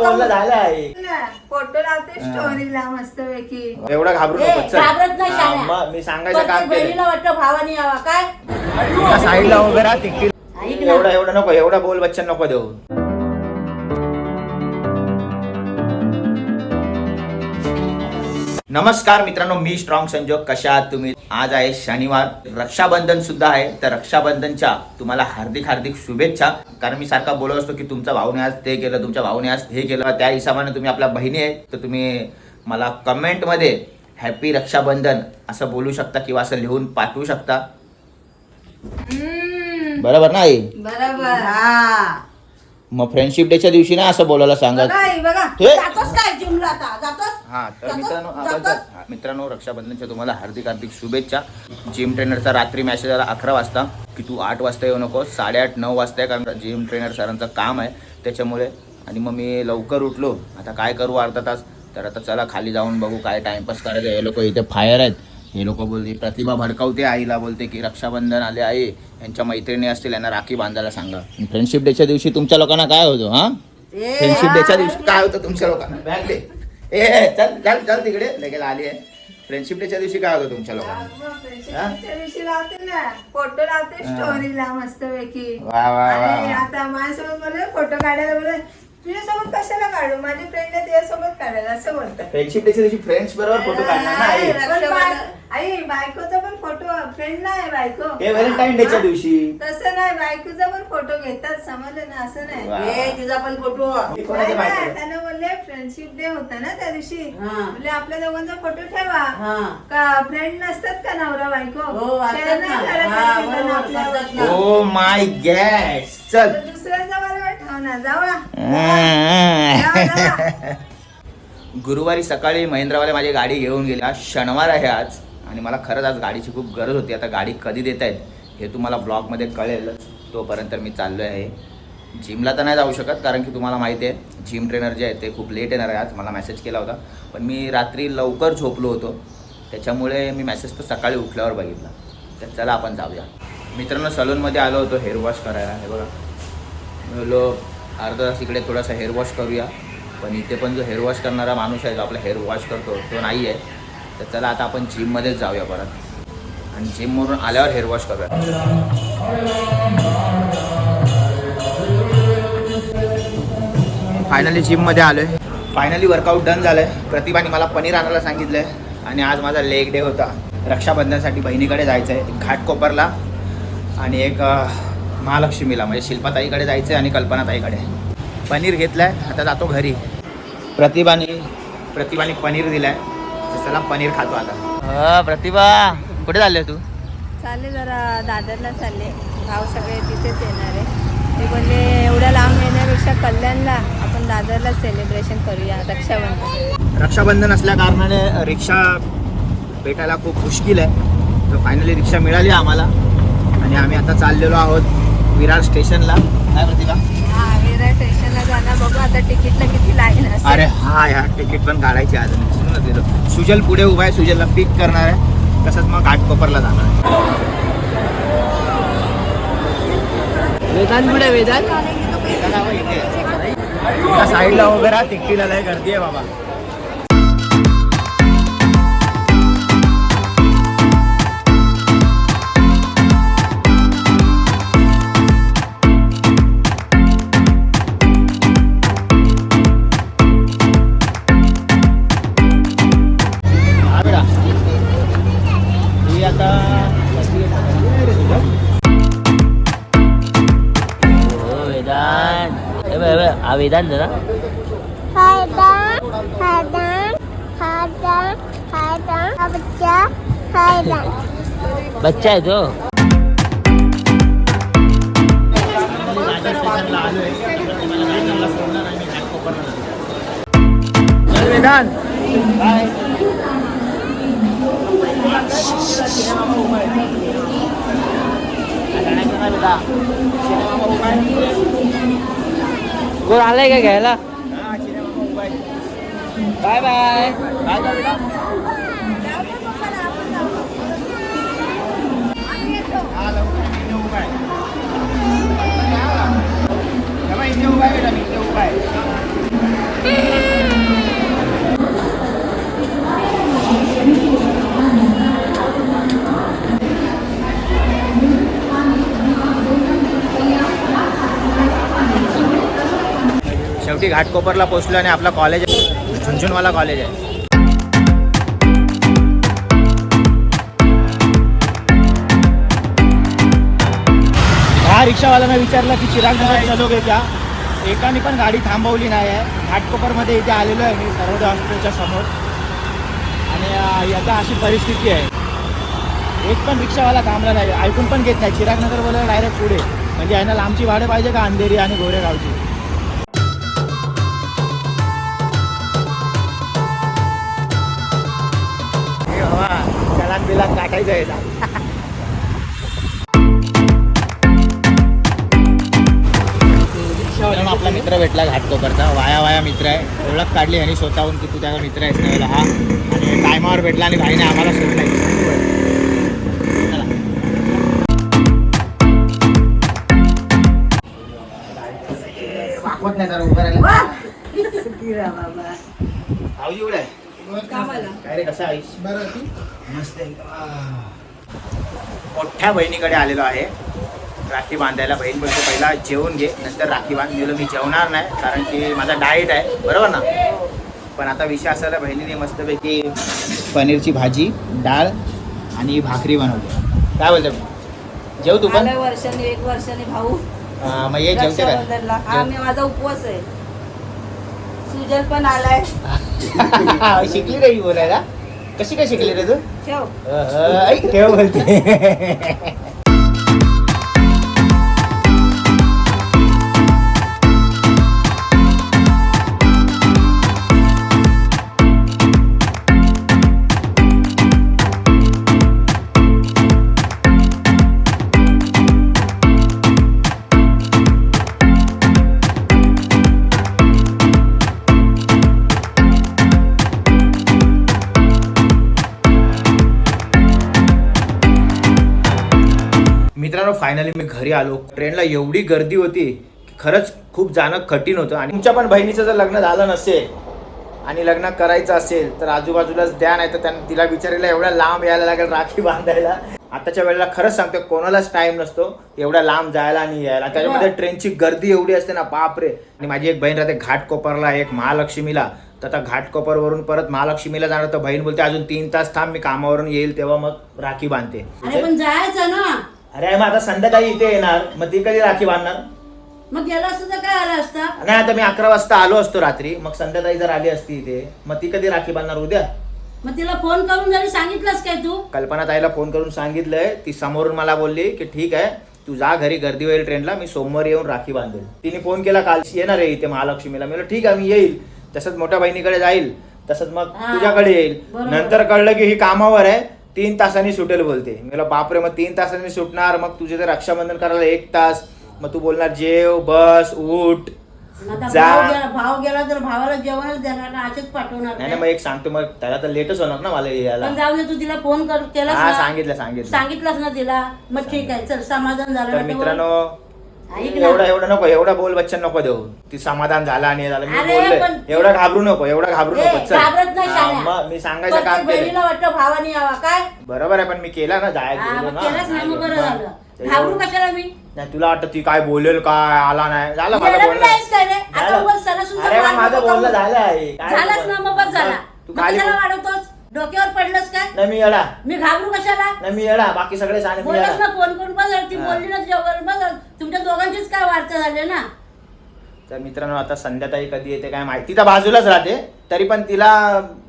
बोलणं झालं आहे. फोटो लावते स्टोरीला मस्त पैकी. एवढं घाबरू नको चल. घाबरत नाही हा, शाळा. मग मी सांगायचं काम केलं बहिणीला वाटतं भावानी यावा. काय? साईडला उभे राहा तिकटी. ऐक ना. एवढं एवढं नको एवढं बोल बच्चन नको देऊ. नमस्कार मित्रांनो मी स्ट्रॉंग संजोग. कशा आहात तुम्ही? आज आहे शनिवार. रक्षाबंधन सुद्धा आहे. तर रक्षाबंधनच्या तुम्हाला हार्दिक हार्दिक शुभेच्छा. कारण मी सारखा बोलत असतो की तुमच्या भाऊने आज ते केलं तुमच्या भाऊने आज हे केलं. त्या हिशोबाने तुम्ही आपल्या बहिणी आहे तर तुम्ही मला कमेंटमध्ये हॅपी रक्षाबंधन असं बोलू शकता किंवा असं लिहून पाठवू शकता. बरोबर ना आई? बरोबर हा. मग फ्रेंडशिप डेच्या दिवशी ना असं बोलायला सांगत बघा आई, बघा. हे? जातोस काय जिमला आता? जातोस? हा तर जातोस? मित्रांनो जातोस? बस, हा, मित्रांनो रक्षाबंधनच्या तुम्हाला हार्दिक हार्दिक शुभेच्छा. जिम ट्रेनरचा रात्री मेसेज आला अकरा वाजता की तू आठ वाजता येऊ नको साडेआठ नऊ वाजता आहे कारण जिम ट्रेनर सरांचं काम आहे त्याच्यामुळे. आणि मग मी लवकर उठलो. आता काय करू अर्धा तास? तर आता चला खाली जाऊन बघू काय टाइमपास करायचं. हे लोक इथे फायर आहेत. हे लोक बोलते प्रतिभा भडकावते आईला बोलते की रक्षाबंधन आले आई यांच्या मैत्रिणी असतील यांना राखी बांधायला सांगा. फ्रेंडशिप डेच्या दिवशी तुमच्या लोकांना काय होतं हा? फ्रेंडशिप डेच्या दिवशी काय होतं तुमच्या लोकांना? ए चल चल चल तिकडे. लगेच आली आहे. फ्रेंडशिप डेच्या दिवशी काय होतं तुमच्या लोकांना? फोटो लावते. स्टोरीला मस्त पैकी. आता माझ्यासोबत फोटो काढायला तुझ्यासोबत कशाला काढू? माझी फ्रेंड आहे तुझ्यासोबत काढायला असं बोलतात. फ्रेंडशिप डेच्या दिवशी फ्रेंड्स बरोबर फोटो काढणार ना आई पण बाय- आई बायकोचा पण फोटो फ्रेंड नाही बायको. हे व्हॅलेंटाईन डेच्या दिवशी. तसं नाही बायकोचा पण फोटो घेतात समजलं ना असं नाही. ए, तिचा पण फोटो कोणाच्या त्यांना बोलले फ्रेंडशिप डे होता ना त्या दिवशी. हा. बोलले आपल्या दोघांचा फोटो ठेवा. हा. का फ्रेंड नसतात का नवरा बायको? हो Share असतात नाही ना. करत हा, एकमेकांना बरोबर, आपल्यावर. करतात ना. ओ माय गॅस चल. तर दुसऱ्यांचा बरोबर ठेव ना. जावा जावा. गुरुवारी सकाळी महेंद्रवाले माझी गाडी घेऊन गेले आज शनिवार आहे आज. आणि मला खरंच आज गाडीची खूप गरज होती. आता गाडी कधी देत आहेत हे तुम्हाला ब्लॉगमध्ये कळेल. तोपर्यंत मी चाललो आहे. जिमला तर नाही जाऊ शकत कारण की तुम्हाला माहिती आहे जिम ट्रेनर जे आहे ते खूप लेट येणार आहे. आज मला मेसेज केला होता. पण मी रात्री लवकर झोपलो होतो. त्याच्यामुळे मी मेसेज तर सकाळी उठल्यावर बघितला. तर चला आपण जाऊया. मित्रांनो सलूनमध्ये आलो होतो हेअर वॉश करायला. हे बघा. बोललो अर्धा तास इकडे थोडासा हेअर वॉश करूया. पण इथे पण जो हेअर वॉश करणारा माणूस आहे जो आपला हेअर वॉश करतो तो नाही आहे तर चला आता आपण जिममध्येच जाऊया परत. आणि जिमवरून आल्यावर हेअर वॉश करूया. फायनली जिममध्ये आलो आहे फायनली वर्कआउट डन झालं आहे प्रतिभाने मला पनीर आणायला सांगितलं आहे आणि आज माझा लेग डे होता. रक्षाबंधनसाठी बहिणीकडे जायचं आहे घाटकोपरला आणि एक महालक्ष्मीला म्हणजे शिल्पाताईकडे जायचं आहे आणि कल्पनाताईकडे. पनीर घेतलं आहे आता जातो घरी. प्रतिभाने प्रतिभाने पनीर दिलं आहे तर चला पनीर खातो आता. प्रतिभा कुठे चालले तू? चालले जरा दादरला चालले. भाव सगळे तिथेच येणार आहे. ते बोलले एवढ्या लांब येण्यापेक्षा कल्याणला आपण दादरला सेलिब्रेशन करूया रक्षाबंधन. रक्षाबंधन असल्या कारणाने रिक्षा भेटायला खूप मुश्किल आहे. तर फायनली रिक्षा मिळाली आम्हाला. आणि आम्ही आता चाललेलो आहोत विरार स्टेशनला. काय प्रतिभा? हा विरार स्टेशनला जाणार. बघू आता तिकीटला किती लाईन असेल अरे हा या तिकीट पण काढायची आज सुजल पुढे उभा आहे सुजलला पिक करणार आहे. तसंच मग घाटकोपरला जाणार आहे. वेदांत पुढे वेदांत. साईडला उभे राहा तिकटीला लय गर्दी आहे बाबा. हा वेदांत ना. बच्चा आहे तो वेदांत कोण आलाय का घ्यायला बाय बाय शेवटी घाटकोपरला पोहोचलो आणि आपला कॉलेज आहे. झुंझुनवाला कॉलेज आहे. हा रिक्षावाल्यानं विचारलं की चिराग चिरागनगर चलोगे का एकाने पण गाडी थांबवली नाही आहे. घाटकोपरमध्ये इथे आलेलो आहे मी सर्वोदय हॉस्पिटलच्या समोर. आणि आता अशी परिस्थिती आहे. एक पण रिक्षावाला थांबला नाही. ऐकून पण घेत नाही. चिरागनगर बोलला डायरेक्ट पुढे. म्हणजे यांना लांबची भाडे पाहिजे का अंधेरी आणि गोरेगावची बिलान काटायचं आहे. आपला मित्र भेटला घाटकोपरचा. वाया वाया मित्र आहे. ओळख काढली आणि स्वतःहून की तू त्याचा मित्र आहेस त्यावेळेला हा. आणि टायमावर भेटला आणि भाईने आम्हाला सोडला वाकवत नाही जरा उभं राहिलं. भाऊजी उघड आहे. काय रे कसं आईस मस्त. मोठ्या बहिणीकडे आलेलो आहे. राखी बांधायला बहीण बोलते पहिला जेवून घे नंतर राखी बांध. मी मी जेवणार नाही कारण की माझा डाएट आहे. बरोबर ना? पण आता विषय असायला बहिणीने मस्तपैकी पनीरची भाजी डाळ आणि भाकरी बनवली. काय बोलते? जेव तू पण. वर्षाने एक वर्षाने भाऊ. मग ये जेवते मी माझा उपवास आहे. सुजल पण आलाय. शिकली रे बोलायला. कशी काय शिकली रे तू? ठेव अह, ऐक फायनली मी घरी आलो. ट्रेनला एवढी गर्दी होती की खरंच खूप जाणं कठीण होतं. आणि तुमच्या पण बहिणीचं जर लग्न झालं नसेल आणि लग्न करायचं असेल तर आजूबाजूलाच द्या नाही तर त्यांना तिला विचारायला एवढ्या लांब यायला लागेल राखी बांधायला. आताच्या वेळेला खरंच सांगतो कोणालाच टाइम नसतो एवढ्या लांब जायला आणि यायला. त्याच्यामध्ये ट्रेनची गर्दी एवढी असते ना बापरे. आणि माझी एक बहीण राहते घाटकोपरला एक महालक्ष्मीला. तर आता घाटकोपरवरून परत महालक्ष्मीला जाणार तर बहीण बोलते अजून तीन तास थांब मी कामावरून येईल तेव्हा मग राखी बांधते. पण जायचं ना. अरे मग आता संध्याकाळी इथे येणार. मग ती कधी राखी बांधणार? मग गेला असतं तर काय आला असता? नाही आता मी अकरा वाजता आलो असतो रात्री. मग संध्याकाळी जर आली असती इथे मग ती कधी राखी बांधणार उद्या? मग तिला फोन करून जरी सांगितलंस काय तू? कल्पना ताईला फोन करून सांगितलंय. ती समोरून मला बोलली की ठीक आहे तू जा घरी गर्दी होईल ट्रेनला मी सोमवारी येऊन राखी बांधेल. तिने फोन केला काल येणार आहे इथे महालक्ष्मीला. मी म्हणलं, ठीक आहे मी येईल. तसंच मोठ्या बहिणीकडे जाईल. तसंच मग हा, तुझ्याकडे येईल. बरोबर. नंतर कळलं की ही कामावर आहे. तीन तासांनी सुटेल बोलते. मी म्हणलं, बापरे मग तीन तासांनी सुटणार. मग तुझे तर रक्षाबंधन करायला एक तास. मग तू बोलणार जेव बस उठ. आता जा. भाव गेला भाव गेला तर भावाला जेवणच देणार ना असेच पाठवणार नाही मग एक सांगतो मग त्याला तर लेटच होणार ना मला यायला. पण जाऊ दे तू तिला फोन कर केलास हा ना. सांगितलं सांगितलं. सांगितलंस ना तिला. मग ठीक आहे चल समाधान झालं तर ना तर मित्रांनो. एवढा एवढा नको एवढा बोल बच्चन नको देऊ. ती समाधान झालं आणि झालं. मी अरे, एवढा घाबरू नको एवढा घाबरू ए, नको चल. घाबरत नाही हा. मग मी सांगायचं काम केलं बहिणीला वाटतं भावाने यावा. काय? बरोबर आहे पण मी केला ना जाय हा, गेलो मग ना. केलंच नाही मग बरं मग झालं. ते घाबरू कशाला मी? नाही तुला वाटतं ती काय बोलेल काय आला नाही? झालं माझं येडं बोलणं. बिडं आहेस काय रे? आता झालं. उगाच सणासुदीचं अरे मग माझं नको बोलणं करू. झालं आहे. काय झालाच ना मग बस झाला. तू मग खाली कशाला वाढवतोस? डोक्यावर पडलंस काय? नाही मी येडा. मी घाबरू कशाला? नाही मी येडा. बाकी सगळे सांग मी बोलत येडा ना फोन करून ती हा. बोलली ना बघ तुमच्या दोघांचीच काय वार्ता झाली ना? तर मित्रांनो आता संध्याताई कधी येते काय माहिती? तर बाजूलाच राहते. तरी पण तिला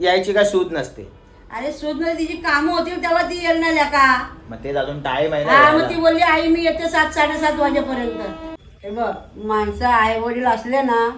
यायची काय सूद नसते. अरे शोधणार तिची कामं होतील तेव्हा ती येणार का? मग तेच अजून टाइम आहे ना हा मग. ती बोलली आई मी येते सात साडेसात वाजेपर्यंत. हे बघ माणसं आई वडील असले ना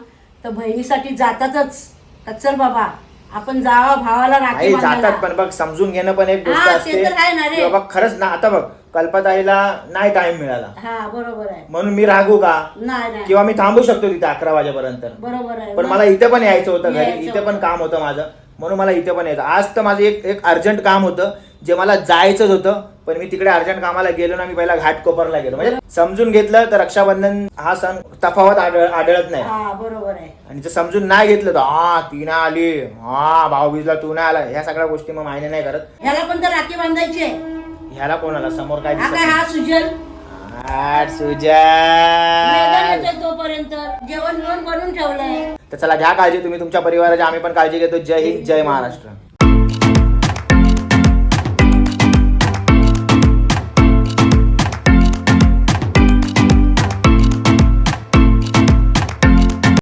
तर बहिणीसाठी जातातच. तर चल बाबा आपण जावा भावाला राखी आई जातात. पण बघ समजून घेणं पण एक गोष्ट हा, ते असते. तर आहे ना रे. की बाबा खरंच ना आता बघ कल्पताईला नाही टाइम मिळाला. हा बरोबर आहे. म्हणून मी रागू का? नाही नाही. किंवा मी थांबू शकतो तिथे अकरा वाजेपर्यंत. बरोबर आहे. पण मला इथे पण यायचं होतं घरी. यायचं इथे पण होतं. काम होतं माझं. म्हणून मला इथे पण यायचं. आज तर माझं एक एक अर्जंट काम होतं जे मला जायचंच होतं पण मी तिकडे अर्जंट कामाला गेलो ना मी पहिला घाट कोपरला गेलो. म्हणजे समजून घेतलं तर रक्षाबंधन हा सण तफावत आढळ आढळत नाही. हा बरोबर आहे. आणि जर समजून नाही घेतलं तर हा ती नाही आली. हा भाऊबीजला तू नाही आला. ह्या सगळ्या गोष्टी मग मायने नाही करत. ह्याला पण तर राखी बांधायची आहे. ह्याला कोणाला? समोर काय दिसत नाही. हा सुजल आठ मैदान सुजल येतोय तोपर्यंत. जेवण बनवून ठेवलंय. तर चला घ्या काळजी तुम्ही तुमच्या परिवाराची आम्ही पण काळजी घेतो. जय हिंद जय महाराष्ट्र.